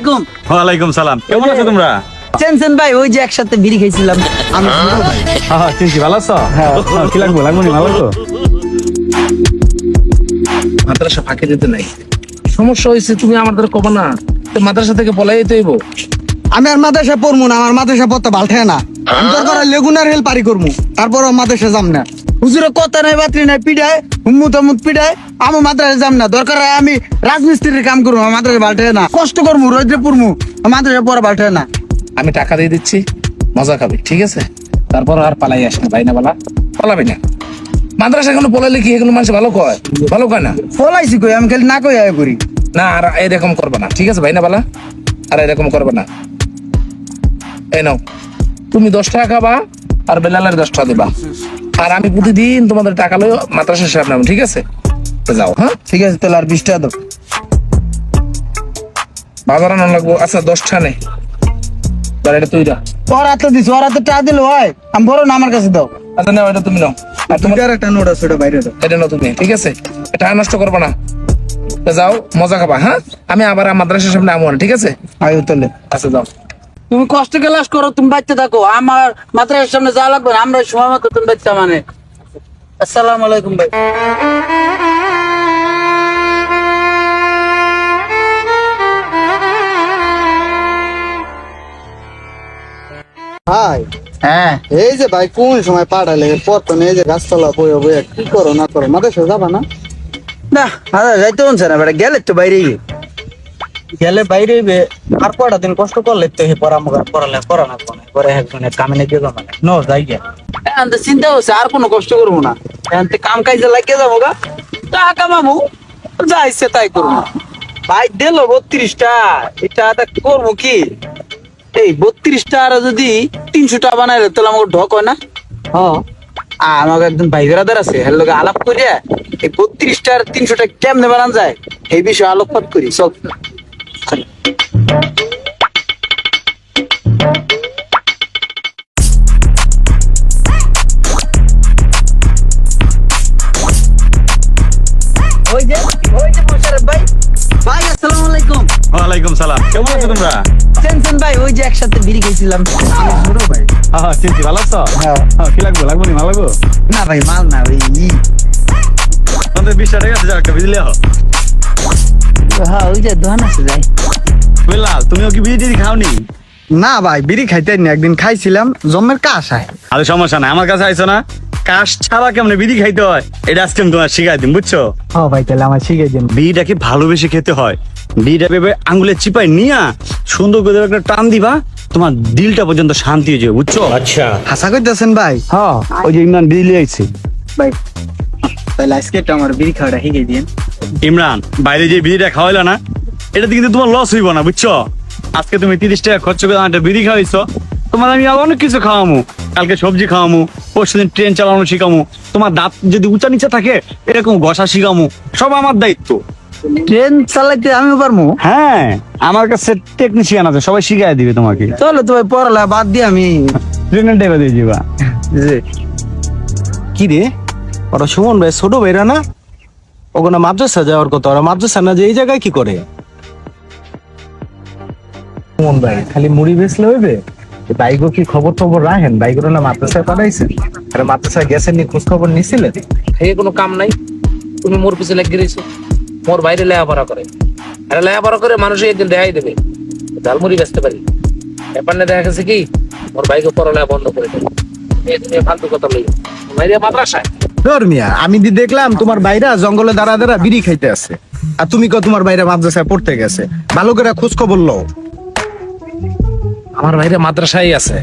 আলাইকুম। ওয়ালাইকুম সালাম। কেমন আছো তোমরা? চেনছেন ভাই ওই যে একসাথে বিড়ি খেয়েছিলাম আমি হ্যাঁ। চিনছি ভালো আছো? হ্যাঁ। কি লাগবো? লাগবো ভালো লাগবো মাদ্রাসা ফাঁকে যেতে নাই। সমস্যা হয়েছে তুমি আমাদের কবে না। মাদ্রাসা থেকে পলাই তৈব আমি আর মাদ্রাসা পড়ব না আমার মাদ্রাসা পড়তে ভালো না। আমি দরকার লেগুনার হেল পারি করব তারপর মাদ্রাসা যাম না। হুজুরে কথা নাই বাতরি নাই পিড়ায় হুম্মুত হুম্মুত পিড়ায়। আমি মাদ্রাসা যাম না দরকার হয় আমি রাজমিস্ত্রির কাম করব মাদ্রাসা ভালো ঠেকে না। কষ্ট করব রোদ্রে পড়ব মাদ্রাসা ভালো ঠেকে না। আমি টাকা দিয়ে দিচ্ছি মজা খাবি ঠিক আছে? তারপর আর পালাই আসে না ভাই না বলা। পালাবি না। মাদ্রাসা এখনও পলাইলে কি এগুলো মানুষ ভালো কয়? ভালো কয় না? ফলাইছি কই আমি খালি না কই আয় করি। না আর এরকম করবে না ঠিক আছে ভাই না বলা? আর এরকম করবে না। এই নাও তুমি দশ টাকা খাবা আর বেলালের দশ টাকা দিবা। আর আমি প্রতিদিন তোমাদের টাকা লই মাদ্রাসা সাহেব নাম ঠিক আছে? যাও হ্যাঁ? ঠিক আছে তাহলে আর বিশ টাকা দাও। বাজার আনা লাগবো আচ্ছা দশটা নেই তাহলে এটা তুই। ওর হাতে দিস ওর হাতে টাকা দিল হয় আমি বড় না আমার কাছে দাও। আচ্ছা নাও এটা তুমি নাও। আর তোমার একটা নোট আছে ওটা বাইরে দাও। এটা নাও তুমি ঠিক আছে? এটা নষ্ট করবে না। যাও মজা খাবা হ্যাঁ? আমি আবার মাদ্রাসার সামনে আমো ঠিক আছে? আয়ো তাহলে। আচ্ছা যাও। তুমি কষ্ট ক্লাস করো তুমি বাচ্চা থাকো। আমার মাদ্রাসার সামনে যা লাগবে আমরা সময় মতো তুমি বাচ্চা মানে। আসসালামু আলাইকুম ভাই। হাই হ্যাঁ। এই যে ভাই কোন সময় পাঠালে পড়তো না এই যে গাছতলা বই বই কি করো না করো? মাদ্রাসা যাবা না? না আরে যাইতে হচ্ছে না বেটা গেলে তো বাইরে গিয়ে। গেলে বাইরে হইবে আর কয়টা দিন কষ্ট করলে তো হে পড়া মগা পড়ালে পড়া না। কোনে পরে একজনের কামে নিয়ে দিয়ে মানে। নো যাই গে এখন তো চিন্তা হচ্ছে আর কোনো কষ্ট করব না। এখন তো কাম কাজে লাগিয়ে যাব গা। টাকা কামাবো যা ইচ্ছে তাই করব। ভাই দিল বত্রিশটা। এটা করব কি? এই বত্রিশটা আর যদি তিনশো টাকা বানাই তাহলে আমাকে ঢক হয় না? হ্যাঁ। আর আমাকে একজন ভাই বেড়াদার আছে হের লোক আলাপ করিয়া এই বত্রিশটা আর তিনশোটা কেমনে বানান যায় এই বিষয়ে আলোকপাত করি চল। ওই যে ওই যে মোশারফ ভাই। ভাই আসসালামু আলাইকুম। ওয়ালাইকুম সালাম। কেমন আছো তোমরা? টেনশন ভাই ওই যে একসাথে বিড়ি খেয়েছিলাম ছোট ভাই হ্যাঁ চিনছি ভালো আছো? হ্যাঁ। কি লাগবো? লাগবো নি? লাগবো? না ভাই মাল না ওই। তোমাদের বিশ টাকা আছে একটা বুঝলে হ্যাঁ ওই যে দোকান আছে যাই। বেলাল তুমিও কি বিড়ি টিড়ি খাওনি? না ভাই বিড়ি খাইতে না একদিন খাইছিলাম জমের কাশ আয়। আরে সমস্যা নাই আমার কাছে আইছো না। কাশ ছাড়া কেমন বিড়ি খাইতে হয়? এটা আজকে আমি তোমার শিখাই দিন বুঝছ? ও ভাই তাহলে আমার শিখে দিন। বিড়িটাকে ভালোবেসে খেতে হয়? বিড়িটা ভেবে আঙ্গুলের চিপাই নিয়া সুন্দর করে একটা টান দিবা তোমার দিলটা পর্যন্ত শান্তি হয়ে যাবে বুঝছ? আচ্ছা। হাসা করতেছেন ভাই? হ্যাঁ। ওই যে ইমরান বিড়ি লিয়ে আইছে। ভাই তাহলে আজকে একটু আমার বিড়ি খাওয়াটা শিখে দিন ইমরান বাইরে যে বিড়িটা খাওয়াইলো না এটাতে কিন্তু তোমার লস হইব না বুঝছ? আজকে তুমি তিরিশ টাকা খরচ করে একটা বিড়ি খাওয়াইছো তোমার আমি অনেক কিছু খাওয়ামু। কালকে সবজি খাওয়ামু পরশু দিন ট্রেন চালানো শিখামু তোমার দাঁত যদি উঁচা নিচে থাকে এরকম ঘষা শিখামু সব আমার দায়িত্ব। ট্রেন চালাইতে আমি পারব হ্যাঁ আমার কাছে টেকনিশিয়ান আছে সবাই শিখাই দিবে তোমাকে। চলো তো ভাই পড়ালা বাদ দিয়ে আমি ট্রেনের ড্রাইভার দিয়ে যাবা কি রে? ওরা সুমন ভাই ছোট ভাইরা না? ওখানে মাদ্রাসা যাওয়ার কথা ওরা মাদ্রাসা না যে এই জায়গায় কি করে? সুমন ভাই খালি মুড়ি বেচলে হইবে? বাইগো কি খবর টবর রাখেন? বাইগো না মাদ্রাসায় পাঠাইছেন আরে মাদ্রাসায় গেছেন নি খোঁজ খবর নিছিলেন? এই কোনো কাম নাই। তুমি মোর পিছে লেগে গেছো। মোর বাইরে লেয়াপড়া করে। আরে লেয়াপড়া করে মানুষ একদিন দেখাই দেবে। ঝালমুড়ি বেচতে পারি। ব্যাপার না দেখা গেছে কি মোর বাইকে পড়ালেখা বন্ধ করে দেবে ফালতু কথা লই বাইরে মাদ্রাসায়। ধর্মিয়া আমি দি দেখলাম তোমার বাইরা জঙ্গলে দাঁড়া দাঁড়া বিড়ি খাইতে আছে। আর তুমি কো তোমার বাইরে মাদ্রাসায় পড়তে গেছে। ভালো করে খোঁজ খবর লও। আমার বাইরে মাদ্রাসায় আছে।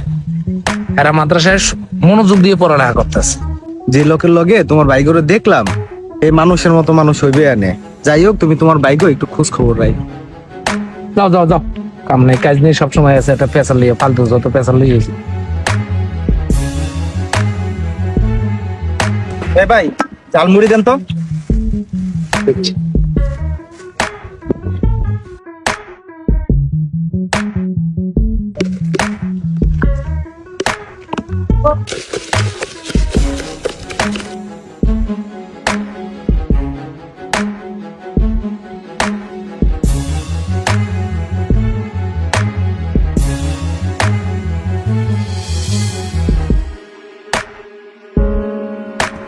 এরা মাদ্রাসায় মনোযোগ দিয়ে পড়ালেখা করতেছে। যে লোকের লগে তোমার বাইগরে দেখলাম এই মানুষের মতো মানুষ হইবে আনে যাই হোক তুমি তোমার বাইগো একটু খোঁজ খবর রাই। যাও যাও যাও। কাম নাই কাজ নেই সবসময় আছে। একটা পেশাল লিয়ে ফালতু যত পেশাল লিয়েছি এ ভাই চাল মুড়ি দেন তো। দেখছি।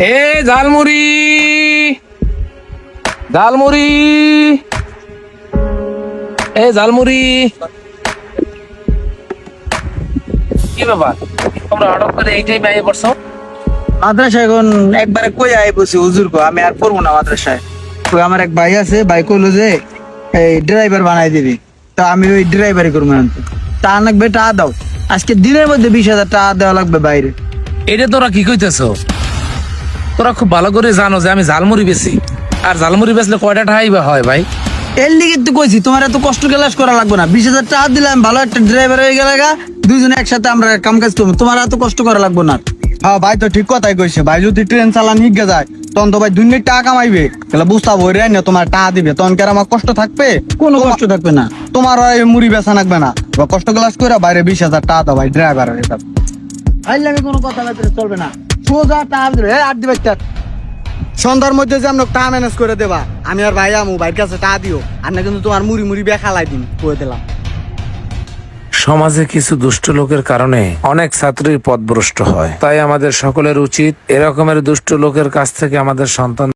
এ ঝালমুড়ি। ঝালমুড়ি। এ ঝালমুড়ি। কি ব্যাপার? তোমরা হঠাৎ করে এই টাইমে আইয়ে পড়ছো? মাদ্রাসা এখন একবারে কই আই বসে হুজুর কো আমি আর পড়ব না মাদ্রাসায়। কই আমার এক ভাই আছে ভাই কইলো যে এই ড্রাইভার বানাই দিবি। তা আমি ওই ড্রাইভারই করব এখন তা লাগবে টাকা দাও। আজকে দিনের মধ্যে বিশ হাজার টাকা দেওয়া লাগবে বাইরে। এটা তোরা কি কইতেছ? তোরা খুব ভালো করে জানো যে আমি ঝালমুড়ি বেশি আর ঝালমুড়ি বেচলে কয়টা টাকাই বা হয় ভাই? এর লিগে তো কইছি তোমার এত কষ্ট ক্লাস করা লাগবে না। বিশ হাজার টাকা দিলাম ভালো একটা ড্রাইভার হয়ে গেলে গা দুইজনে একসাথে আমরা কাম কাজ করব। তোমার এত কষ্ট করা লাগবে না। হ্যাঁ ভাই তো ঠিক কথাই কইছে। ভাই যদি ট্রেন চালান হিগে যায় তখন তো ভাই দুই মিনিট টাকা কামাইবে। তাহলে বুঝতে হবে রে না তোমার টাকা দিবে। তখন কি আমার কষ্ট থাকবে? কোনো কষ্ট থাকবে না। তোমার মুড়ি বেচা লাগবে না। কষ্ট ক্লাস করে বাইরে বিশ হাজার টাকা দাও ভাই ড্রাইভার হিসাব আইলামে কোনো কথা চলবে না। সোজা সন্ধ্যার মধ্যে যে আমরা টাকা ম্যানেজ করে দেবা, আমি আর ভাই আমু, ভাইয়ের কাছে টাকা দিও। আর না কিন্তু তোমার মুড়ি মুড়ি বেখালাই দিন করে দিলাম। সমাজে কিছু দুষ্ট লোকের কারণে অনেক ছাত্রীর পথভ্রষ্ট হয়। তাই আমাদের সকলের উচিত এরকমের দুষ্ট লোকের কাছ থেকে আমাদের সন্তান